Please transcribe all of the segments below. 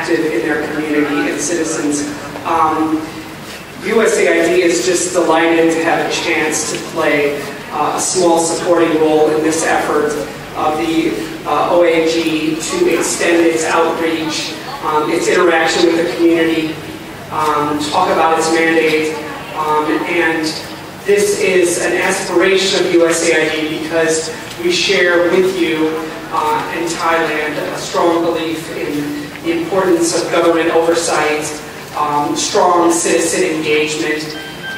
active in their community and citizens. Um, USAID is just delighted to have a chance to play uh, a small supporting role in this effort of the uh, OAG to extend its outreach, um, its interaction with the community, um, talk about its mandate, um, and this is an aspiration of USAID because we share with you uh, in Thailand a strong belief in the importance of government oversight, um, strong citizen engagement,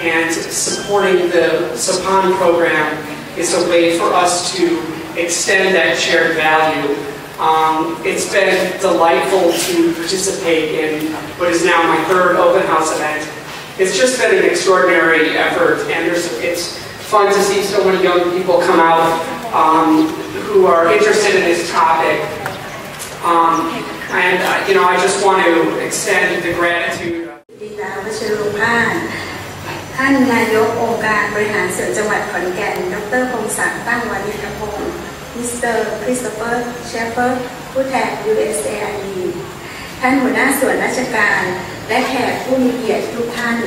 and supporting the SAPAN program is a way for us to extend that shared value. Um, it's been delightful to participate in what is now my third open house event. It's just been an extraordinary effort, and it's fun to see so many young people come out um, who are interested in this topic. Um, and, uh, you know, I just want to extend the gratitude. ดีลาวชรุพานท่านนายกองค์การบริหารส่วนจังหวัดขอนแก่น ดรพงศักดิ์ตั้งวานิชพงศ์มิสเตอร์คริสโตเฟอร์เชฟเฟอร์ผู้แทน USAID ท่านหัวหน้าส่วนราชการ และแขกผู้มีเกียรติทุกท่าน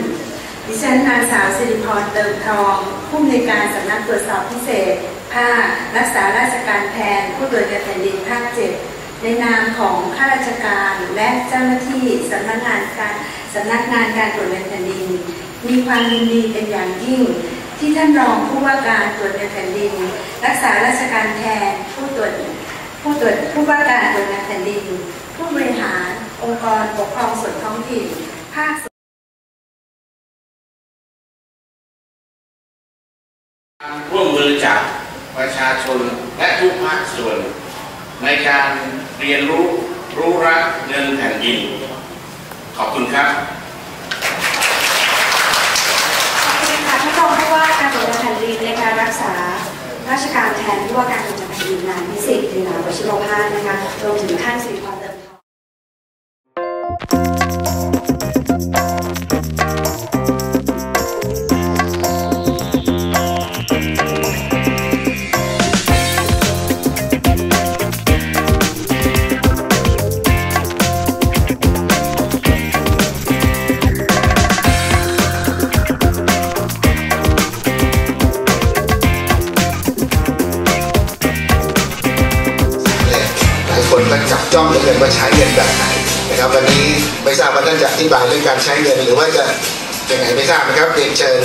ดิฉันนางสาวสิริพรเติมทอง ผู้อำนวยการสำนักตรวจสอบพิเศษ ภาครักษาราชการแทนผู้ตรวจการแผ่นดินภาคเจ็ด ในนามของข้าราชการและเจ้าหน้าที่สำนักงานการสำนักงานการตรวจเงินแผ่นดิน มีความยินดีเป็นอย่างยิ่ง ที่ท่านรองผู้ว่าการตรวจเงินแผ่นดิน รักษาราชการแทนผู้ตรวจผู้ตรวจผู้ว่าการตรวจเงินแผ่นดิน ผู้บริหารองค์กรปกครองส่วนท้องถิ่นภาคร่วมมือจากประชาชนและทุกภาคส่วน ในการเรียนรู้รู้รักเงินแผ่นดิน ขอบคุณครับขอบคุณค่ะท่านรองผู้ว่าการตรวจการแผ่นดินในการรักษาราชการแทนผู้ว่าการตรวจการแผ่นดินนายพิสิทธิ์ลีลาวชิโรภาสนะคะรวมถึงท่านสิริพรเติมทอง นว่าใช้เงินแบบไหนนะครับ วันนี้ไม่ทราบว่าท่านจะอธิบายเรื่องการใช้เงินหรือว่าจะยังไงไม่ทราบนะครับเรียนเชิญ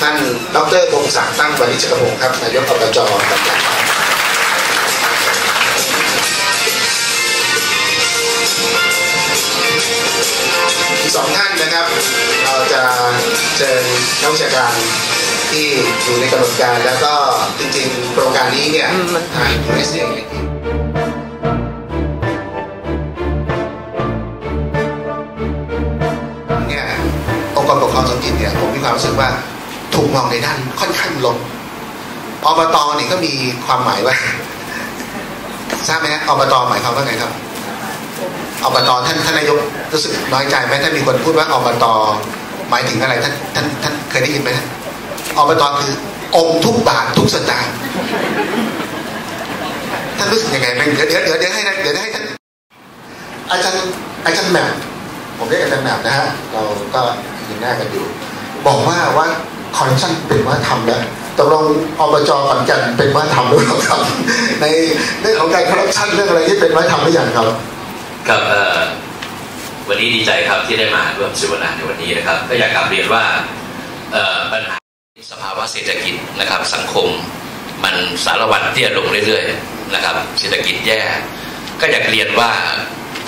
ท่านดรพงศักดิ์ตั้งวานิชกระพงศ์ครับนายกอบจครับอีกสองท่านนะครับ เราจะเชิญนักวิชาการที่อยู่ในกำหนดการแล้วก็จริงๆ โครงการนี้เนี่ยทาง USA เนี่ย ครองท้องถิ่นเนี่ยผมมีความรู้สึกว่าถูกมองในด้านค่อนข้างลบอบตนี่ก็มีความหมายว่าทราบไหมฮะอบตหมายความว่าไงครับอบตท่านท่านนายกรู้สึกน้อยใจไหมถ้ามีคนพูดว่าอบตหมายถึงอะไรท่านท่านท่านเคยได้ยินไหมฮะอบตคืออมทุกบาททุกสตางค์ท่านรู้สึกยังไงเดี๋ยวเดี๋ยวเดี๋ยวเดี๋ยวให้นะเดี๋ยวให้ท่านอาจารย์อาจารย์แหม่มผมเรียกอาจารย์แหม่มนะฮะเราก็ ยืนหน้ากันอยู่ บอกว่าว่าคอร์รัปชันเป็นวัฒนธรรมแล้วตกลงอบจขอนแก่นเป็นวัฒนธรรมหรือเปล่าครับ ในเรื่องของการคอร์รัปชันเรื่องอะไรที่เป็นวัฒนธรรมหรือยังครับครับวันนี้ดีใจครับที่ได้มาร่วมเสวนาในวันนี้นะครับ ก็อยากกลับเรียนว่าปัญหาสภาวะเศรษฐกิจนะครับ สังคมมันสารวัตรเตี้ยลงเรื่อยๆนะครับ เศรษฐกิจแย่ ก็อยากเรียนว่า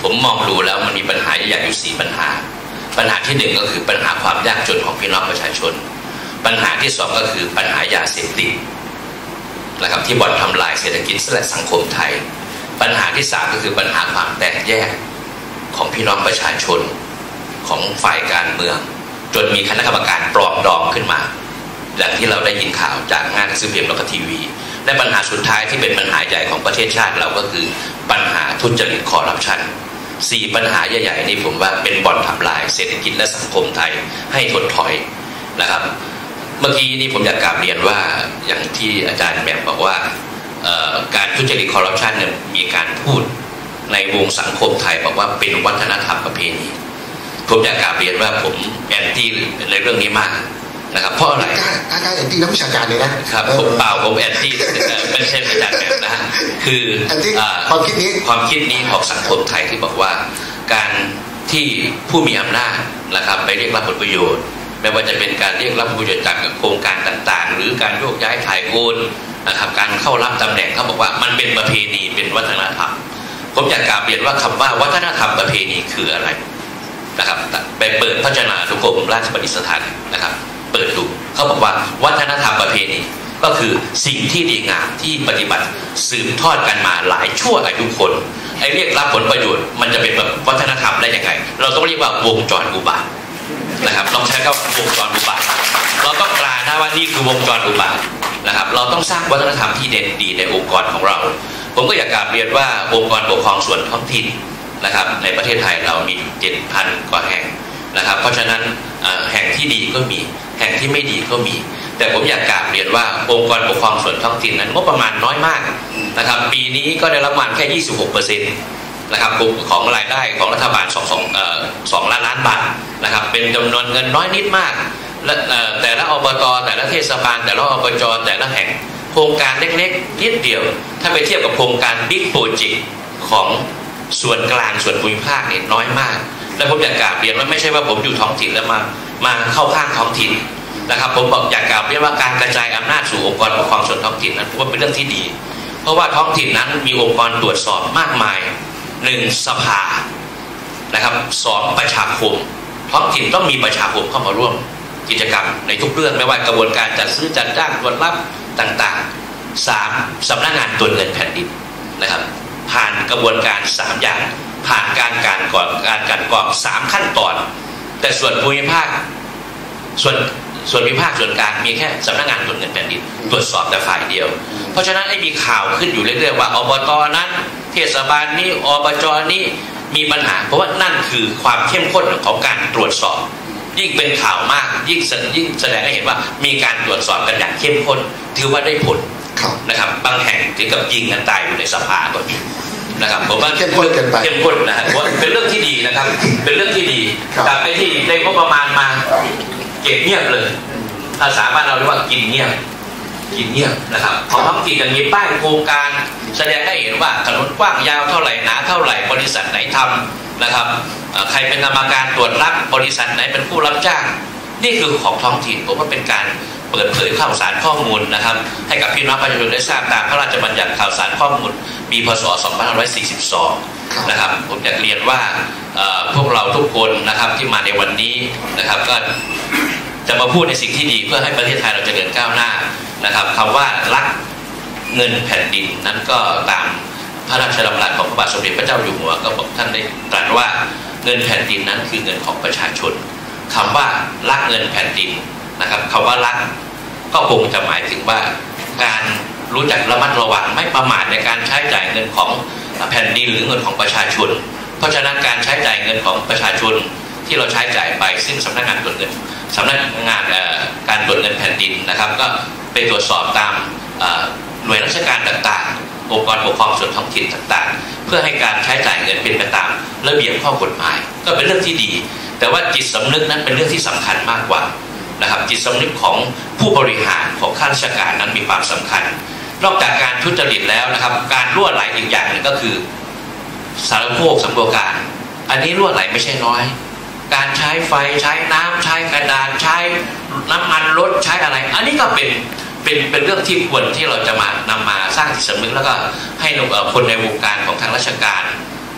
ผมมองดูแล้วมันมีปัญหาใหญ่อยู่สี่ปัญหา ปัญหาที่หนึ่งก็คือปัญหาความยากจนของพี่น้องประชาชน ปัญหาที่สองก็คือปัญหายาเสพติดนะครับที่บ่อนทำลายเศรษฐกิจและสังคมไทย ปัญหาที่สามก็คือปัญหาความแตกแยกของพี่น้องประชาชนของฝ่ายการเมือง จนมีคณะกรรมการปลอมดองขึ้นมาอย่างที่เราได้ยินข่าวจากงานหนังสือพิมพ์แล้วก็ทีวี และปัญหาสุดท้ายที่เป็นปัญหาใหญ่ของประเทศชาติเราก็คือปัญหาทุจริตคอร์รัปชัน สี่ปัญหาใหญ่ๆนี่ผมว่าเป็นบ่อนทำลายเศรษฐกิจและสังคมไทยให้ถดถอยนะครับ เมื่อกี้นี้ผมอยากกราบเรียนว่าอย่างที่อาจารย์แหม่มบอกว่าการทุจริตคอร์รัปชันเนี่ยมีการพูดในวงสังคมไทยบอกว่าเป็นวัฒนธรรมประเพณีผมอยากกราบเรียนว่าผมแอนตี้ในเรื่องนี้มาก นะครับเพราะอะไรอาจารย์แอนตี้นักวิชาการเลยนะครับผมเปล่าผมแอนตี้ไม่ใช่อาจารย์แบบนะคือความคิดนี้ความคิดนี้ของสังคมไทยที่บอกว่า การที่ผู้มีอำนาจนะครับไปเรียกรับผลประโยชน์ ไม่ว่าจะเป็นการเรียกรับผลประโยชน์จากโครงการต่างๆ หรือการโยกย้ายถ่ายโอนนะครับการเข้ารับตำแหน่งเขาบอกว่ามันเป็นประเพณีเป็นวัฒนธรรมผมอยากกราบเรียนว่าคำว่าวัฒนธรรมประเพณีคืออะไรนะครับไปเปิดพระเจ้าทุกรมราชบัณฑิตสถานนะครับ เปิดดูเขาบอกว่าวัฒนธรรมประเพณีก็คือสิ่งที่ดีงามที่ปฏิบัติสืบทอดกันมาหลายชั่วอายุคนไอ้เรียกรับผลประโยชน์มันจะเป็นแบบวัฒนธรรมได้ยังไง เราต้องเรียกว่าวงจรอุบาทนะครับลองใช้คำวงจรอุบาทเราต้องกลาวนะว่านี่คือวงจรอุบาทนะครับ เราต้องสร้างวัฒนธรรมที่เด่นดีในองค์กรของเรา ผมก็อยากกราบเรียนว่าองค์กรปกครองส่วนท้องถิ่นนะครับ ในประเทศไทยเรามีเจ็ดพันกว่าแห่งนะครับ เพราะฉะนั้นแห่งที่ดีก็มี แห่งที่ไม่ดีก็มี แต่ผมอยากกราบเรียนว่าองค์กรปกครองส่วนท้องถิ่นนั้นงบประมาณน้อยมากนะครับ ปีนี้ก็ได้รับมาแค่ 26เปอร์เซ็นต์นะครับของรายได้ของรัฐบาล2 2 2ล้านล้านบาทนะครับ เป็นจำนวนเงินน้อยนิดมากและแต่ละอบตแต่ละเทศบาล แต่ละอบจแต่ละแห่งโครงการเล็กๆนิดเดียว ถ้าไปเทียบกับโครงการบิ๊กโปรเจกต์ของส่วนกลางส่วนภูมิภาคเนี่ยน้อยมาก และผมอยากกราบเรียนว่าไม่ใช่ว่าผมอยู่ท้องถิ่นแล้วมา มาเข้าข้างท้องถิ่นนะครับ ผมบอกอยากกราบเรียนว่าการกระจายอำนาจสู่องค์กรปกครองส่วนท้องถิ่นนั้นผมว่าเป็นเรื่องที่ดี เพราะว่าท้องถิ่นนั้นมีองค์กรตรวจสอบมากมายหนึ่งสภานะครับสองประชาคมท้องถิ่นต้องมีประชาคมเข้ามาร่วมกิจกรรมในทุกเรื่องไม่ว่ากระบวนการจัดซื้อจัดจ้างตรวจรับต่างๆสามสำนักงานตรวจเงินแผ่นดินนะครับ ผ่านกระบวนการสามอย่างผ่านการการก่อนการการกรองสามขั้นตอน แต่ส่วนภูมิภาค ส่วนส่วนภูมิภาคส่วนกลางมีแค่สำนักงานตรวจเงินแผ่นดินตรวจสอบแต่ฝ่ายเดียว เพราะฉะนั้นไอ้มีข่าวขึ้นอยู่เรื่อยๆว่าอบตนั้น เทศบาลนี้อบจนี้มีปัญหา เพราะว่านั่นคือความเข้มข้นของการตรวจสอบ ยิ่งเป็นข่าวมากยิ่งยิ่งแสดงให้เห็นว่ามีการตรวจสอบกันอย่างเข้มข้น ถือว่าได้ผลนะครับบางแห่งถึงกับยิงกันตายอยู่ในสภาก็มี นะครับผมว่าเข้มข้นกันไปเข้มข้นนะฮะเป็นเรื่องที่ดีนะครับ เป็นเรื่องที่ดีแต่ไอ้ที่ได้งบประมาณมาเก็บเงียบเลยภาษาบ้านเราเรียกว่ากินเงียบกินเงียบนะครับของท้องถิ่นกันมีป้ายโครงการ แสดงให้เห็นว่าถนนกว้างยาวเท่าไหร่หนาเท่าไหร่บริษัทไหนทำนะครับใครเป็นกรรมการตรวจรับบริษัทไหนเป็นผู้รับจ้าง นี่คือของท้องถิ่นผมว่าเป็นการ เปิดเผยข่าวสารข้อมูลนะครับ ให้กับพี่น้องประชาชนได้ทราบตามพระราชบัญญัติข่าวสารข้อมูลปีพศ 2542 นะครับ ผมอยากเรียนว่าพวกเราทุกคนนะครับที่มาในวันนี้นะครับ ก็จะมาพูดในสิ่งที่ดีเพื่อให้ประเทศไทยเราจเจริญก้าวหน้านะครับคำว่ารักเงินแผ่นดินนั้นก็ตามพระราชดำรัสของพระบาทสมเด็จพระเจ้าอยู่หัวก็บอกท่านได้ตรัสว่าเงินแผ่นดินนั้นคือเงินของประชาชนคำว่ารักเงินแผ่นดิน นะครับคำว่ารักก็คงจะหมายถึงว่าการรู้จักระมัดระวังไม่ประมาทในการใช้จ่ายเงินของแผ่นดินหรือเงินของประชาชน เพราะฉะนั้นการใช้จ่ายเงินของประชาชนที่เราใช้จ่ายไปซึ่งสำนักงานตรวจเงินสำนักงานการตรวจเงินแผ่นดินนะครับ ก็ไปตรวจสอบตามหน่วยราชการต่างๆ องค์กรปกครองส่วนท้องถิ่นต่างๆ เพื่อให้การใช้จ่ายเงินเป็นไปตามระเบียบข้อกฎหมาย ก็เป็นเรื่องที่ดี แต่ว่าจิตสำนึกนั้นเป็นเรื่องที่สำคัญมากกว่า นะครับจิตสำนึกของผู้บริหารของข้าราชการนั้นมีความสำคัญ นอกจากการทุจริตแล้วนะครับ การรั่วไหลอีกอย่างหนึ่งก็คือสารโภคสัมปการ อันนี้รั่วไหลไม่ใช่น้อย การใช้ไฟใช้น้ำใช้กระดาษใช้น้ำมันรถใช้อะไร อันนี้ก็เป็นเป็นเป็นเรื่องที่ควรที่เราจะมานำมาสร้างจิตสำนึกแล้วก็ให้คนในวงการของทางราชการ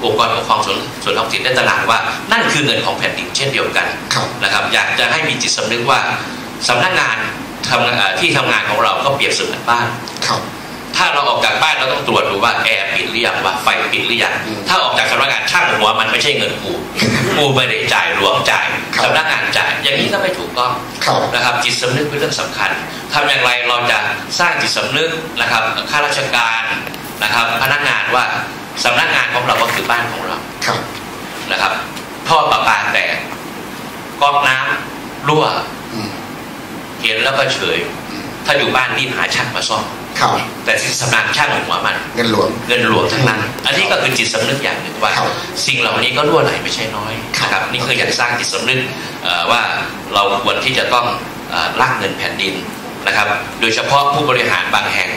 องค์กรปกครองส่วนส่วนท้องถิ่นได้ตระหนักว่านั่นคือเงินของแผ่นดินเช่นเดียวกันนะครับ อยากจะให้มีจิตสำนึกว่าสำนักงานทำที่ทำงานของเราก็เปรียบเสมือนบ้านถ้าเราออกจากบ้านเราต้องตรวจดูว่าแอร์ปิดหรือยังว่าไฟปิดหรือยังถ้าออกจากสำนักงานช่างหัวมันไม่ใช่เงินกูกูไม่ได้จ่ายหลวงจ่ายสำนักงานจ่ายอย่างนี้ก็ไม่ถูกต้องนะครับ จิตสำนึกเป็นเรื่องสำคัญทำอย่างไรเราจะสร้างจิตสำนึกนะครับข้าราชการนะครับ พนักงานว่า สำนักงานของเราก็คือบ้านของเราครับนะครับท่อประปาแตกก๊อกน้ำรั่วอืมเห็นแล้วก็เฉย ถ้าอยู่บ้านรีบหาช่างมาซ่อมครับแต่ที่สำนักช่างหัวมัน เงินหลวงเงินหลวงทั้งนั้น อันนี้ก็คือจิตสำนึกอย่างหนึ่งว่าครับสิ่งเหล่านี้ก็รั่วไหลไม่ใช่น้อยครับนะครับนี่คืออยากสร้างจิตสำนึกเอ่อว่าเราควรที่จะต้องเอ่อรักเงินแผ่นดินนะครับ โดยเฉพาะผู้บริหารบางแห่ง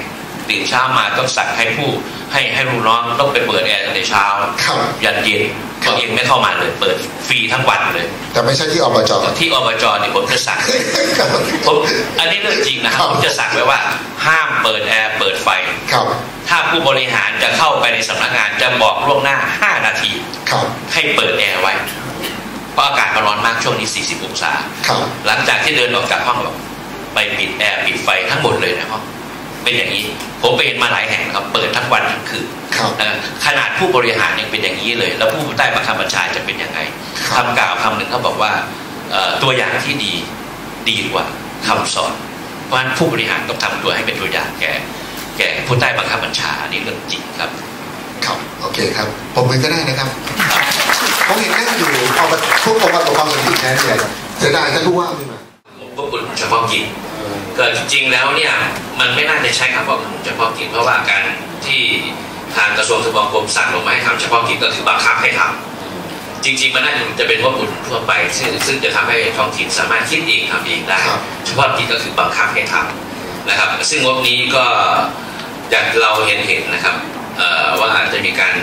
ตื่นเช้ามาต้องสั่งให้ผู้ให้ให้ลูกน้องต้องไปเปิดแอร์ตั้งแต่เช้าครับยันเย็นครับตัวเองไม่เข้ามาเลยเปิดฟรีทั้งวันเลย แต่ไม่ใช่ที่อบจที่อบจเนี่ยผมจะสั่งครับผมอันนี้เรื่องจริงนะครับครับผมจะสั่งไว้ว่า ห้ามเปิดแอร์เปิดไฟครับถ้าผู้บริหารจะเข้าไปในสำนักงานจะบอกล่วงหน้า 5 นาทีครับให้เปิดแอร์ไว้เพราะอากาศมันร้อนมากช่วงนี้ 40 องศาครับหลังจากที่เดินออกจากห้องแบบไปปิดแอร์ปิดไฟทั้งหมดเลยในห้อง เป็นอย่างนี้ ผมไปเห็นมาหลายแห่งนะครับ เปิดทั้งวันทั้งคืนครับนะขนาดผู้บริหารยังเป็นอย่างนี้เลย แล้วผู้ใต้บังคับบัญชาจะเป็นยังไงครับคำกล่าวคำหนึ่งเขาบอกว่าเอ่อตัวอย่างที่ดีดีกว่าคำสอนเพราะฉะนั้นผู้บริหารต้องทำตัวให้เป็นตัวอย่างแก่ แก่ผู้ใต้บังคับบัญชาอันนี้เรื่องจริงครับครับโอเคครับผมมือก็ได้นะครับผมเห็นนั่งอยู่เอาไปพวกองค์การปกครองส่วนที่แท้เนี่ยเสียดายท่านผู้ว่าไม่มาผมก็คุณเฉพาะกิจ ก็จริงแล้วเนี่ยมันไม่น่าจะใช้คำว่าเฉพาะกิจเพราะว่าการที่ทางกระทรวงทบวงกรมสั่งลงมาให้ทำเฉพาะกิจก็คือบังคับให้ทำจริง ๆ มันน่าจะเป็นว่าบุญทั่วไป ซึ่งซึ่งจะทำให้ท้องถิ่นสามารถคิดเองทำเองได้ เฉพาะกิจก็คือบังคับให้ทำนะครับ ซึ่งงบนี้ก็จากเราเห็นเห็นนะครับเอ่อว่าจะมีการ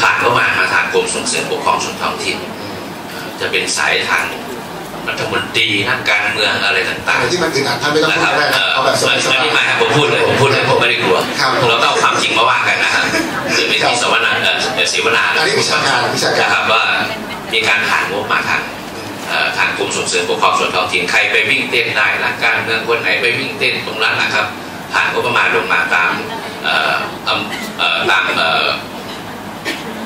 ผ่านเข้ามามาทางกรมส่งเสริมปกครองส่วนท้องถิ่นจะเป็นสายทาง รัฐมนตรีนักการเมืองอะไรต่างอะไรๆที่มันอึดอัดท่านไม่ต้องนะพูคดรับก็ได้เอ่นะอเอาแบบสไม่บายไม่ไม่ครับผมพูดเลยผมพูดเลยผมไม่ได้กลัวครับเราต้องเอาความจริงมาว่ากันนะครับหรือเป็นที่สวนาเอ่อเสวนาๆอันนี้วิชาการวิชาการนะครับว่ามีการผ่านงบมาทางเอ่อทางกรมส่งเสริมปกครองส่วนท้องถิ่นใครไปวิ่งเต้นได้นักการเมืองคนไหนไปวิ่งเต้นตรงนั้นนะครับ ผ่านงบประมาณลงมาตามเอ่ออำเอ่อตาม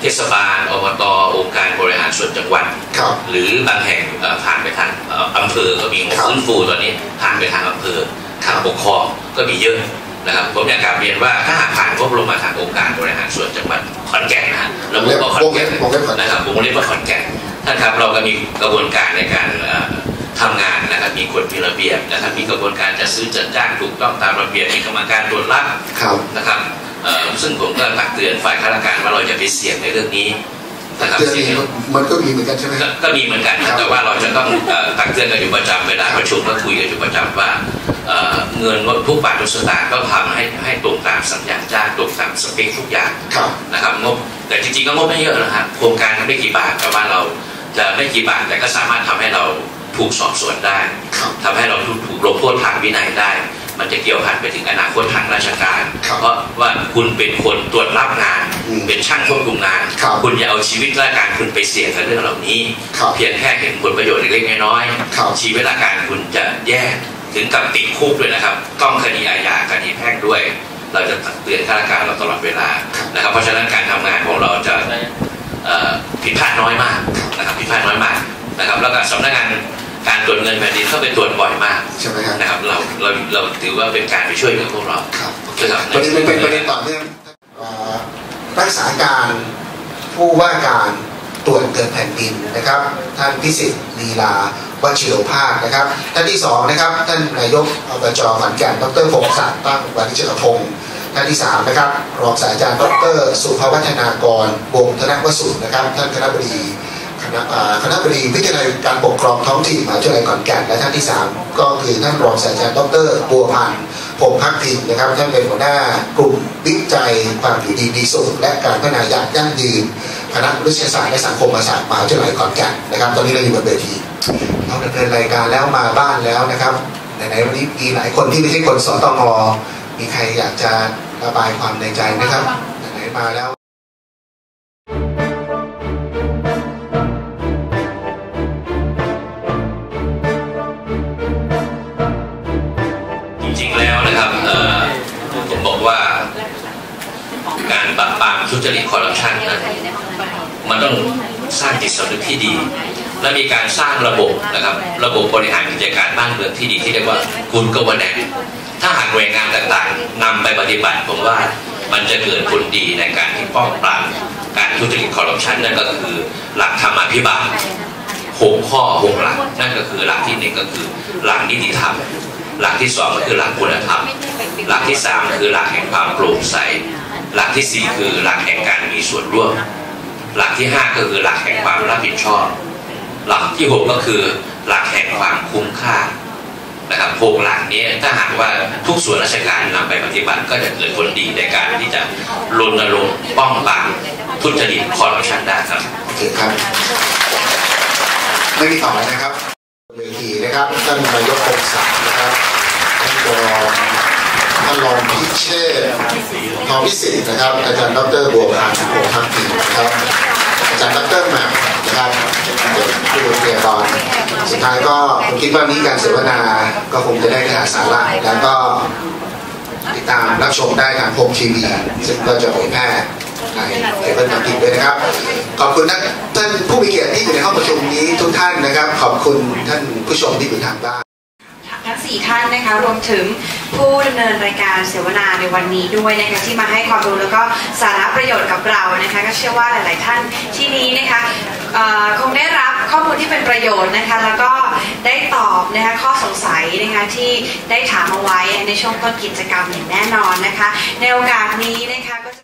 เอ่อเทศบาลอบตองค์การบริหารส่วนจังหวัดครับหรือบางแห่งเอ่อผ่านไปทางเอ่ออำเภอก็มีงบครับฟื้นฟูตอนนี้ผ่านไปทางอำเภอทางปกครองก็มีเยอะนะครับผมอยากกลับเรียนว่าถ้าหากผ่านงบลงมาทางองค์การบริหารส่วนจังหวัดขอนแก่นนะฮะระบุว่าขอนแก่นวงเล็บวงเล็บขอนแก่นนะครับวงเล็บว่าขอนแก่นท่านครับเราก็มีกระบวนการในการเอ่อทำงานนะครับมีกฎมีระเบียบนะครับมีกระบวนการจัดซื้อจัดจ้างถูกต้องตามระเบียบมีกรรมการตรวจรับครับนะครับเอ่อ ซึ่งผมก็ตักเตือนฝ่ายข้าราชการว่าเราจะไปเสี่ยงในเรื่องนี้นะครับเรื่องเสี่ยงนี้มันก็มีเหมือนกันใช่ไหมก็ก็มีเหมือนกันครับแต่ว่าเราจะต้องเอ่อตักเตือนกันอยู่ประจำเวลาประชุมก็คุยกันอยู่ประจำว่าเอ่อเงินทุกบาททุกสตางค์ก็ทำให้ให้ตรงตามสัญญาจ้างตรงตามสเปคทุกอย่างครับนะครับงบแต่จริงๆก็งบไม่เยอะนะครับโครงการไม่กี่บาทแต่ว่าเราจะไม่กี่บาทแต่ก็สามารถทำให้เราถูกสอบสวนได้ครับทำให้เราถูกถูกลงโทษทางวินัยได้ มันจะเกี่ยวพันไปถึงอนาคตทางราชการครับเพราะว่าคุณเป็นคนตรวจรับงานอืมเป็นช่างควบคุมงานครับคุณอย่าเอาชีวิตราชการคุณไปเสี่ยงกับเรื่องเหล่านี้ครับเพียงแค่เห็นผลประโยชน์เล็กๆน้อยครับชีวิตราชการคุณจะแย่ถึงกับติดคุกด้วยนะครับ ต้องคดีอาญาคดีแพ่งด้วย เราจะตักเตือนข้าราชการเราตลอดเวลานะครับ เพราะฉะนั้นการทำงานของเราจะเอ่อผิดพลาดน้อยมากนะครับผิดพลาดน้อยมากนะครับ แล้วก็สำนักงาน การตรวจเงินแผ่นดินเข้าไปตรวจบ่อยมากใช่ไหมครับนะครับเราเราเราถือว่าเป็นการไปช่วยเหลือพวกเราครับนะครับประเด็นเป็นประเด็นต่อเนื่องเอ่อรักษาการผู้ว่าการตรวจเงินแผ่นดินนะครับ ท่านพิสิทธิ์ลีลาวชิโรภาสนะครับ ท่านที่สองนะครับ ท่านนายกอบจขอนแก่นดรพงศักดิ์ตั้งวานิชกพงศ์ท่านที่สามนะครับรองศาสตราจารย์ดรสุภวัฒนากรวงศ์ธนวสุนะครับ ท่านคณะบดี คณะบดีวิทยาลัยการปกครองท้องถิ่นมหาวิทยาลัยขอนแก่นและท่านที่สามก็คือท่านรองศาสตราจารย์ดรบัวพันธ์พงษ์พักพินนะครับท่านเป็นหัวหน้ากลุ่มวิจัยความอยู่ดีมีสุขและการพัฒนาอย่างยั่งยืนคณะมนุษยศาสตร์และสังคมศาสตร์มหาวิทยาลัยขอนแก่นนะครับ ตอนนี้เราอยู่บนเวทีเราดำเนินรายการแล้วมาบ้านแล้วนะครับไหนๆวันนี้มีหลายคนที่ไม่ใช่คนสตงมีใครอยากจะระบายความในใจไหมครับไหนๆมาแล้ว จริตคอร์รัปชันนั้นมันต้องสร้างจิตสำนึกที่ดี และมีการสร้างระบบนะครับ ระบบบริหารกิจการบ้านเมืองที่ดีที่เรียกว่าคุณกวนแนถ้าหากหน่วยงานต่างๆนำไปปฏิบัติผมว่ามันจะเกิดผลดีในการที่ป้องปรามการทุจริตคอร์รัปชันนั่นก็คือหลักธรรมาภิบาลหกข้อหกหลัก นั่นก็คือหลักที่หนึ่งก็คือหลักนิติธรรม หลักที่สองก็คือหลักคุณธรรม หลักที่สามคือหลักแห่งความโปร่งใส หลักที่สี่คือหลักแห่งการมีส่วนร่วม หลักที่ห้าก็คือหลักแห่งความรับผิดชอบ หลักที่หกก็คือหลักแห่งความคุ้มค่านะครับหกหลักนี้ถ้าหากว่าทุกส่วนราชการนำไปปฏิบัติก็จะเกิดผลดีในการที่จะรณรงค์ป้องปรามทุจริตคอร์รัปชันได้ครับโอเคครับไม่มีต่อแล้วนะครับเวทีนะครับท่านนายกองศักดิ์นะครับท่านรองานรองพิเชษฐ์ทองพิสิทธิ์นะครับ อาจารย์ดรบัวพันธ์โพธิ์พักดีนะครับ อาจารย์ดรแหม่มนะครับผู้วิทยากรสุดท้ายก็ผมคิดว่านี้การเสวนาก็คงจะได้เนื้อหาสาระแล้วก็ติดตามรับชมได้ทางโฮมทีวีซึ่งก็จะเผยแพร่ในเคเบิลจำกินด้วยนะครับ ขอบคุณนะท่านผู้มีเกียรติที่อยู่ในห้องประชุมนี้ทุกท่านนะครับ ขอบคุณท่านผู้ชมที่อยู่ทางบ้าน ทั้งสี่ท่านนะคะ รวมถึงผู้ดำเนินรายการเสวนาในวันนี้ด้วยนะคะที่มาให้ความรู้แล้วก็สาระประโยชน์กับเรานะคะ ก็เชื่อว่าหลาย ๆ ท่านที่นี้นะคะคงได้รับข้อมูลที่เป็นประโยชน์นะคะ แล้วก็ได้ตอบนะคะข้อสงสัยนะคะที่ได้ถามเอาไว้ในช่วงต้นกิจกรรมอย่างแน่นอนนะคะ ในโอกาสนี้นะคะก็